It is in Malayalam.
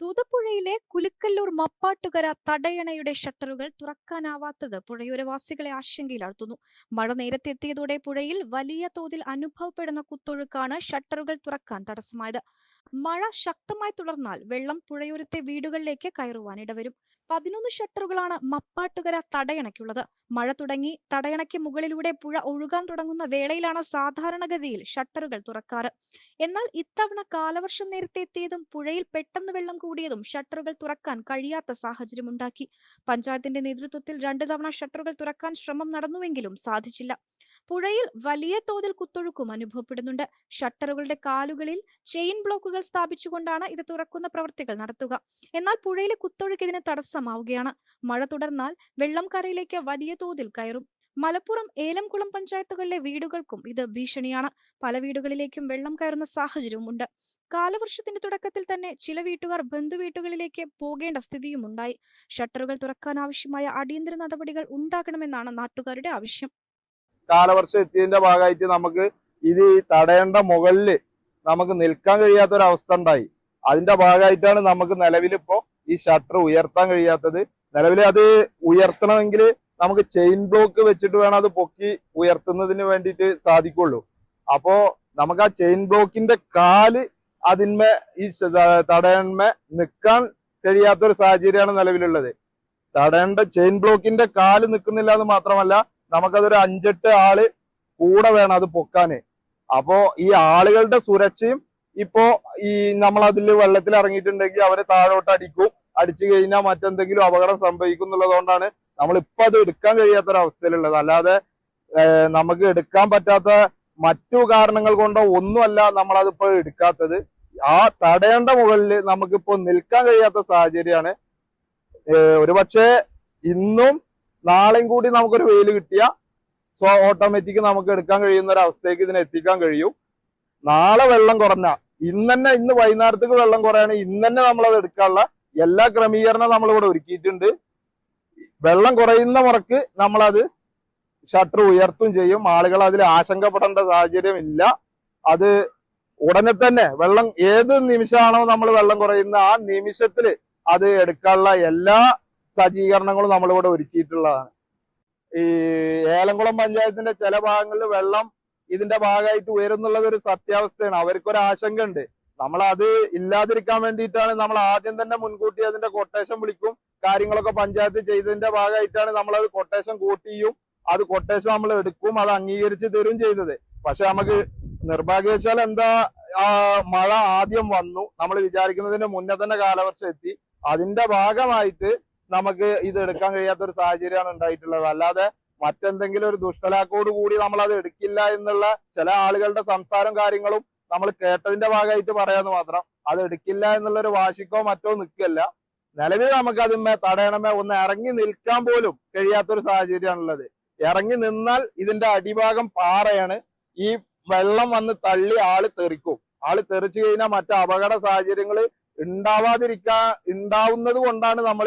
തൂതപ്പുഴയിലെ കുലുക്കല്ലൂർ മപ്പാട്ടുകര തടയണയുടെ ഷട്ടറുകൾ തുറക്കാനാവാത്തത് പുഴയോരവാസികളെ ആശങ്കയിലാഴ്ത്തുന്നു. മഴ നേരത്തെ എത്തിയതോടെ പുഴയിൽ വലിയ തോതിൽ അനുഭവപ്പെടുന്ന കുത്തൊഴുക്കാണ് ഷട്ടറുകൾ തുറക്കാൻ തടസ്സമായത്. മഴ ശക്തമായി തുടർന്നാൽ വെള്ളം പുഴയോരത്തെ വീടുകളിലേക്ക് കയറുവാൻ ഇടവരും. പതിനൊന്ന് ഷട്ടറുകളാണ് മപ്പാട്ടുകര തടയണയ്ക്കുള്ളത്. മഴ തുടങ്ങി തടയണയ്ക്ക് മുകളിലൂടെ പുഴ ഒഴുകാൻ തുടങ്ങുന്ന വേളയിലാണ് സാധാരണഗതിയിൽ ഷട്ടറുകൾ തുറക്കാറ്. എന്നാൽ ഇത്തവണ കാലവർഷം നേരത്തെ എത്തിയതും പുഴയിൽ പെട്ടെന്ന് വെള്ളം കൂടിയതും ഷട്ടറുകൾ തുറക്കാൻ കഴിയാത്ത സാഹചര്യമുണ്ടാക്കി പഞ്ചായത്തിന്റെ നേതൃത്വത്തിൽ രണ്ടു തവണ ഷട്ടറുകൾ തുറക്കാൻ ശ്രമം നടന്നുവെങ്കിലും സാധിച്ചില്ല. പുഴയിൽ വലിയ തോതിൽ കുത്തൊഴുക്കും അനുഭവപ്പെടുന്നുണ്ട്. ഷട്ടറുകളുടെ കാലുകളിൽ ചെയിൻ ബ്ലോക്കുകൾ സ്ഥാപിച്ചുകൊണ്ടാണ് ഇത് തുറക്കുന്ന പ്രവൃത്തികൾ നടത്തുക. എന്നാൽ പുഴയിലെ കുത്തൊഴുക്ക് ഇതിന് തടസ്സമാവുകയാണ്. മഴ തുടർന്നാൽ വെള്ളം കരയിലേക്ക് വലിയ തോതിൽ കയറും. മലപ്പുറം ഏലംകുളം പഞ്ചായത്തുകളിലെ വീടുകൾക്കും ഇത് ഭീഷണിയാണ്. പല വീടുകളിലേക്കും വെള്ളം കയറുന്ന സാഹചര്യവുമുണ്ട്. കാലവർഷത്തിന്റെ തുടക്കത്തിൽ തന്നെ ചില വീട്ടുകാർ ബന്ധുവീട്ടുകളിലേക്ക് പോകേണ്ട സ്ഥിതിയും ഉണ്ടായി ഷട്ടറുകൾ തുറക്കാൻ ആവശ്യമായ അടിയന്തര നടപടികൾ ഉണ്ടാകണമെന്നാണ് നാട്ടുകാരുടെ ആവശ്യം. കാലവർഷം എത്തിയതിന്റെ ഭാഗമായിട്ട് നമുക്ക് ഇത് ഈ തടയേണ്ട മുകളിൽ നമുക്ക് നിൽക്കാൻ കഴിയാത്ത ഒരു അവസ്ഥ ഉണ്ടായി. അതിന്റെ ഭാഗമായിട്ടാണ് നമുക്ക് നിലവിലിപ്പോ ഈ ഷട്ടർ ഉയർത്താൻ കഴിയാത്തത്. നിലവിൽ അത് ഉയർത്തണമെങ്കിൽ നമുക്ക് ചെയിൻ ബ്ലോക്ക് വെച്ചിട്ട് വേണം അത് പൊക്കി ഉയർത്തുന്നതിന് വേണ്ടിയിട്ട് സാധിക്കുള്ളൂ. അപ്പോ നമുക്ക് ആ ചെയിൻ ബ്ലോക്കിന്റെ കാൽ അതിന്മേ ഈ തടയന്മേ നിൽക്കാൻ കഴിയാത്ത ഒരു സാഹചര്യമാണ് നിലവിലുള്ളത്. തടയേണ്ട ചെയിൻ ബ്ലോക്കിന്റെ കാൽ നിൽക്കുന്നില്ല എന്ന് മാത്രമല്ല നമുക്കതൊരു അഞ്ചെട്ട് ആൾ കൂടെ വേണം അത് പൊക്കാന്. അപ്പോ ഈ ആളുകളുടെ സുരക്ഷയും ഇപ്പോ ഈ നമ്മൾ അതിൽ വെള്ളത്തിൽ ഇറങ്ങിയിട്ടുണ്ടെങ്കിൽ അവരെ താഴോട്ട് അടിക്കും. അടിച്ചു കഴിഞ്ഞാൽ മറ്റെന്തെങ്കിലും അപകടം സംഭവിക്കും എന്നുള്ളതുകൊണ്ടാണ് നമ്മൾ ഇപ്പൊ അത് എടുക്കാൻ കഴിയാത്തൊരവസ്ഥയിലുള്ളത്. അല്ലാതെ നമുക്ക് എടുക്കാൻ പറ്റാത്ത മറ്റു കാരണങ്ങൾ കൊണ്ടോ ഒന്നുമല്ല നമ്മൾ അതിപ്പോ എടുക്കാത്തത്. ആ തടയേണ്ട മുകളിൽ നമുക്കിപ്പോ നിൽക്കാൻ കഴിയാത്ത സാഹചര്യമാണ്. ഒരുപക്ഷെ ഇന്നും നാളെയും കൂടി നമുക്കൊരു വെയിൽ കിട്ടിയ സോ ഓട്ടോമാറ്റിക് നമുക്ക് എടുക്കാൻ കഴിയുന്ന ഒരു അവസ്ഥയ്ക്ക് ഇതിനെ എത്തിക്കാൻ കഴിയും. നാളെ വെള്ളം കുറഞ്ഞ ഇന്ന് തന്നെ ഇന്ന് വൈകുന്നേരത്തേക്ക് വെള്ളം കുറയാണ് ഇന്ന് തന്നെ നമ്മൾ അത് എടുക്കാനുള്ള എല്ലാ ക്രമീകരണവും നമ്മളിവിടെ ഒരുക്കിയിട്ടുണ്ട്. വെള്ളം കുറയുന്ന മുറക്ക് നമ്മളത് ഷട്ടർ ഉയർത്തും ചെയ്യും. ആളുകൾ അതിൽ ആശങ്കപ്പെടേണ്ട സാഹചര്യം ഇല്ല അത് ഉടനെ തന്നെ വെള്ളം ഏത് നിമിഷമാണോ നമ്മൾ വെള്ളം കുറയുന്ന ആ നിമിഷത്തിൽ അത് എടുക്കാനുള്ള എല്ലാ സജ്ജീകരണങ്ങളും നമ്മളിവിടെ ഒരുക്കിയിട്ടുള്ളതാണ്. ഈ ഏലംകുളം പഞ്ചായത്തിന്റെ ചില ഭാഗങ്ങളിൽ വെള്ളം ഇതിന്റെ ഭാഗമായിട്ട് ഉയരുന്നുള്ളത് ഒരു സത്യാവസ്ഥയാണ്. അവർക്കൊരു ആശങ്ക ഉണ്ട് നമ്മൾ അത് ഇല്ലാതിരിക്കാൻ വേണ്ടിയിട്ടാണ് നമ്മൾ ആദ്യം തന്നെ മുൻകൂട്ടി അതിന്റെ കൊട്ടേഷൻ വിളിക്കും. കാര്യങ്ങളൊക്കെ പഞ്ചായത്ത് ചെയ്തതിന്റെ ഭാഗമായിട്ടാണ് നമ്മൾ അത് കൊട്ടേഷൻ കൂട്ടിയും അത് കൊട്ടേഷൻ നമ്മൾ എടുക്കും അത് അംഗീകരിച്ച് തരും ചെയ്തത്. പക്ഷെ നമുക്ക് നിർഭാഗ്യവശാൽ എന്താ മഴ ആദ്യം വന്നു. നമ്മൾ വിചാരിക്കുന്നതിന് മുന്നേ തന്നെ കാലവർഷം എത്തി. അതിന്റെ ഭാഗമായിട്ട് നമുക്ക് ഇത് എടുക്കാൻ കഴിയാത്ത ഒരു സാഹചര്യമാണ് ഉണ്ടായിട്ടുള്ളത്. അല്ലാതെ മറ്റെന്തെങ്കിലും ഒരു ദുഷ്ടലാക്കോട് കൂടി നമ്മൾ അത് എടുക്കില്ല എന്നുള്ള ചില ആളുകളുടെ സംസാരം കാര്യങ്ങളും നമ്മൾ കേട്ടതിന്റെ ഭാഗമായിട്ട് പറയാന്ന് മാത്രം. അത് എടുക്കില്ല എന്നുള്ള ഒരു വാശിക്കോ മറ്റോ നിൽക്കല്ല നിലവിൽ നമുക്ക് അതിന്മേ തടയണമേ ഒന്ന് ഇറങ്ങി നിൽക്കാൻ പോലും കഴിയാത്തൊരു സാഹചര്യമാണുള്ളത്. ഇറങ്ങി നിന്നാൽ ഇതിന്റെ അടിഭാഗം പാറയാണ്. ഈ വെള്ളം വന്ന് തള്ളി ആൾ തെറിക്കും. ആൾ തെറിച്ചു കഴിഞ്ഞാൽ മറ്റു അപകട സാഹചര്യങ്ങൾ ഉണ്ടാവാതിരിക്കാ ഉണ്ടാവുന്നത് കൊണ്ടാണ് നമ്മൾ